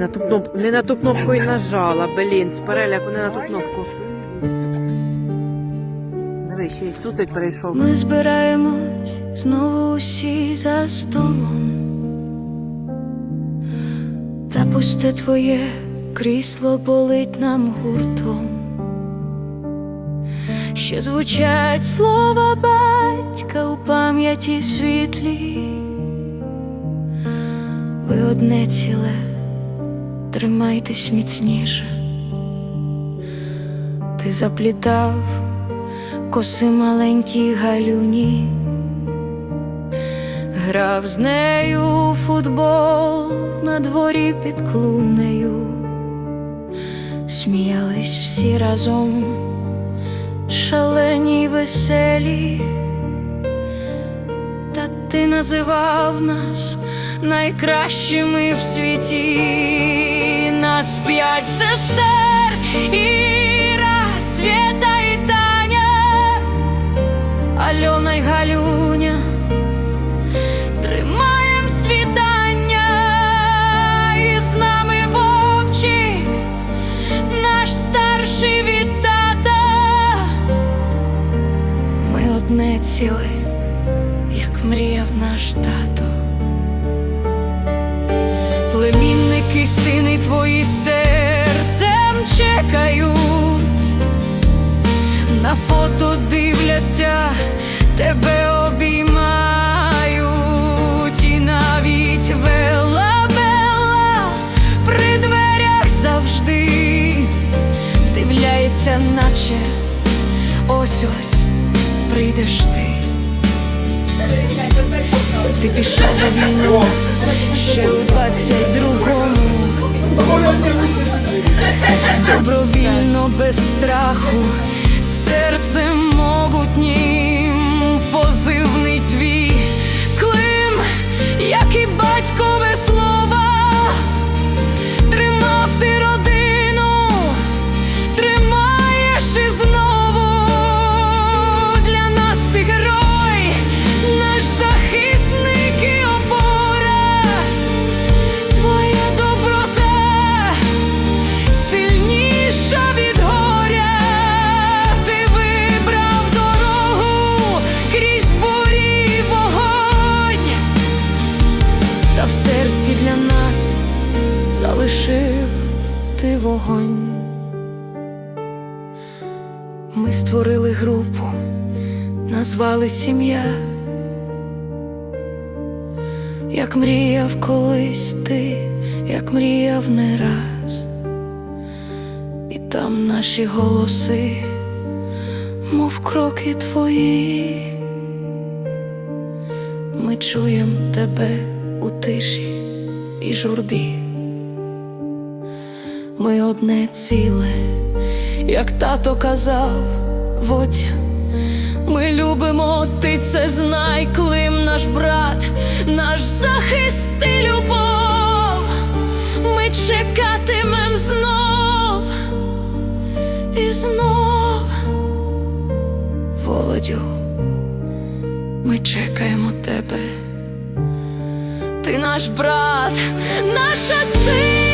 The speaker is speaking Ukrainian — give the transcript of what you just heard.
на ту кнопку, не на ту кнопку і нажала, блін, з переляку не на ту кнопку. Ми збираємось знову усі за столом. Та пусте твоє крісло болить нам гуртом. Ще звучать слова батька у пам'яті світлі. Ви одне ціле, тримайтесь міцніше. Ти заплітав коси маленькі галюні, грав з нею у футбол на дворі під клунею, сміялись всі разом, шалені й веселі, та ти називав нас найкращими в світі, нас п'ять сестер. Іра, Свята і Таня, Альона й Галюня, тримаєм світання, і з нами Вовчик, наш старший від. Ми одне ціле, як мріяв наш тато. Поки сини твої серцем чекають, на фото дивляться, тебе обіймають, і навіть вела бела при дверях завжди вдивляється, наче ось ось прийдеш ти. Ти пішов на війну ще у 22 Добровільно без вогонь. Ми створили групу, назвали сім'я, як мріяв колись ти, як мріяв не раз, і там наші голоси, мов кроки твої, ми чуєм тебе у тиші і журбі. Ми одне ціле, як тато казав, Водя, ми любимо, ти це знай, Клим наш брат, наш захист і любов. Ми чекатимем знов і знов. Володю, ми чекаємо тебе. Ти наш брат, наша сила.